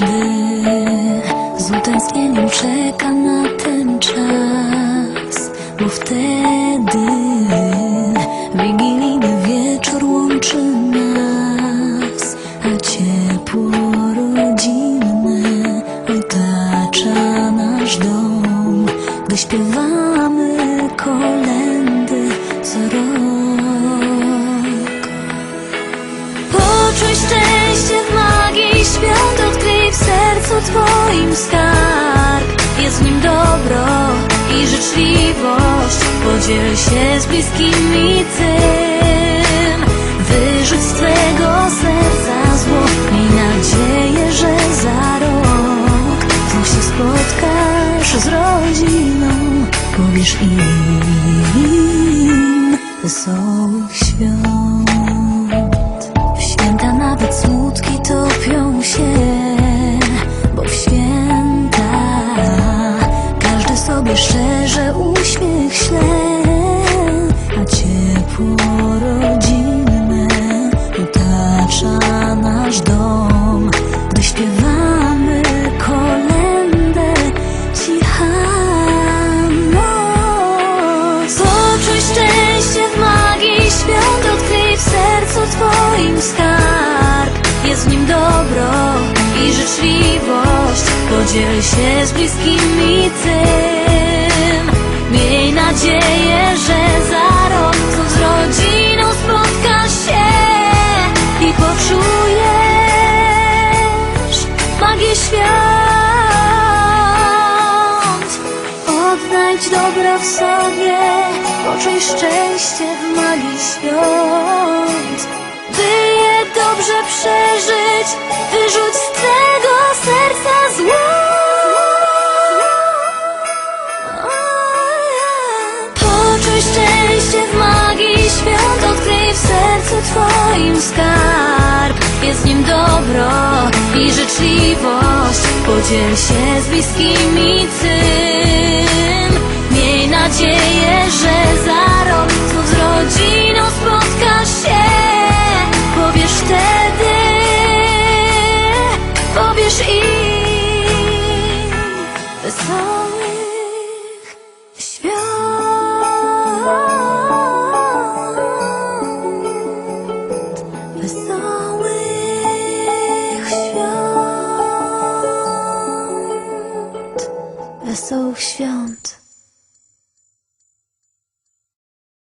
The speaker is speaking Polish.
każdy. Z utęsknieniem czeka na ten czas, bo wtedy wigilijny wieczór łączy nas, a ciepło rodzinne otacza nasz dom, gdy śpiewamy kolendy co sercu Twoim skarb. Jest w nim dobro i życzliwość, podziel się z bliskimi tym. Wyrzuć z Twego serca zło, miej nadzieję, że za rok znów się spotkasz z rodziną, powiesz im wesołych świąt. Twoim skarb. Jest w nim dobro i życzliwość, podziel się z bliskimi tym. Miej nadzieję, że za rok znów z rodziną spotkasz się i poczujesz magię świąt. Odnajdź dobro w sobie, poczuj szczęście w magii świąt. Dobrze przeżyć, wyrzuć z twego serca zło. Poczuj szczęście w magii świąt, odkryj w sercu Twoim skarb. Jest nim dobro i życzliwość, podziel się z bliskimi tym. Wesołych świąt. Wesołych świąt. Wesołych świąt.